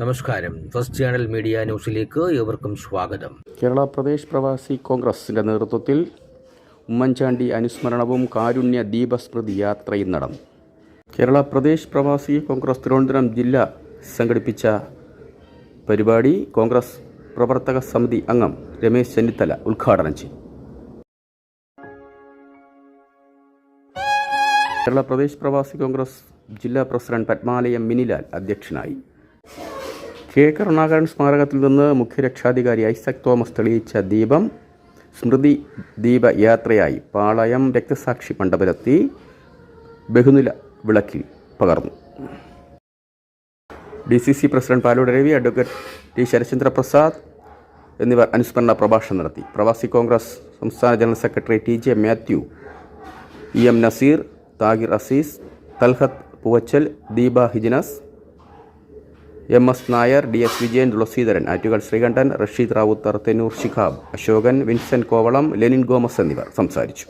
നമസ്കാരം. First channel media ന്യൂസിലേക്ക് ഏവർക്കും സ്വാഗതം. കേരള പ്രദേശ് പ്രവാസി കോൺഗ്രസിന്റെ നേതൃത്വത്തിൽ ഉമ്മൻചാണ്ടി അനുസ്മരണവും കാരുണ്യ ദീപസ്മൃതി യാത്രയും നടന്നു. കേരള പ്രദേശ് പ്രവാസി കോൺഗ്രസ് തിരുവനന്തപുരം ജില്ല സംഘടിപ്പിച്ച പരിപാടി കോൺഗ്രസ് പ്രവർത്തക സമിതി അംഗം രമേശ് ചെന്നിത്തല ഉദ്ഘാടനം ചെയ്തു. കേരള പ്രദേശ് പ്രവാസി കോൺഗ്രസ് ജില്ലാ പ്രസിഡന്റ് പത്മാലയം മിനിലാൽ അധ്യക്ഷനായി. കെ കരുണാകരൻ സ്മാരകത്തിൽ നിന്ന് മുഖ്യരക്ഷാധികാരി ഐസക് തോമസ് തെളിയിച്ച ദീപം സ്മൃതി ദീപ യാത്രയായി പാളയം രക്തസാക്ഷി മണ്ഡപത്തിലെത്തി ബഹുനില വിളക്കിൽ പകർന്നു. D C C president Palode Ravi advocate T Sarachandra Prasad എന്നിവർ അനുസ്മരണ പ്രഭാഷണം നടത്തി. പ്രവാസി കോൺഗ്രസ് സംസ്ഥാന general secretary T J Mathew E M Naseer Thahir Azeez Thalhath Poovachal Deepa Hijinus M S Nair D S Vijayan Thulaseedharan Attukal Sreekantan Rasheed Ravuthar Thennoor Shihab Asokan Vincent Kovalam Lenin Gomez എന്നിവർ സംസാരിച്ചു.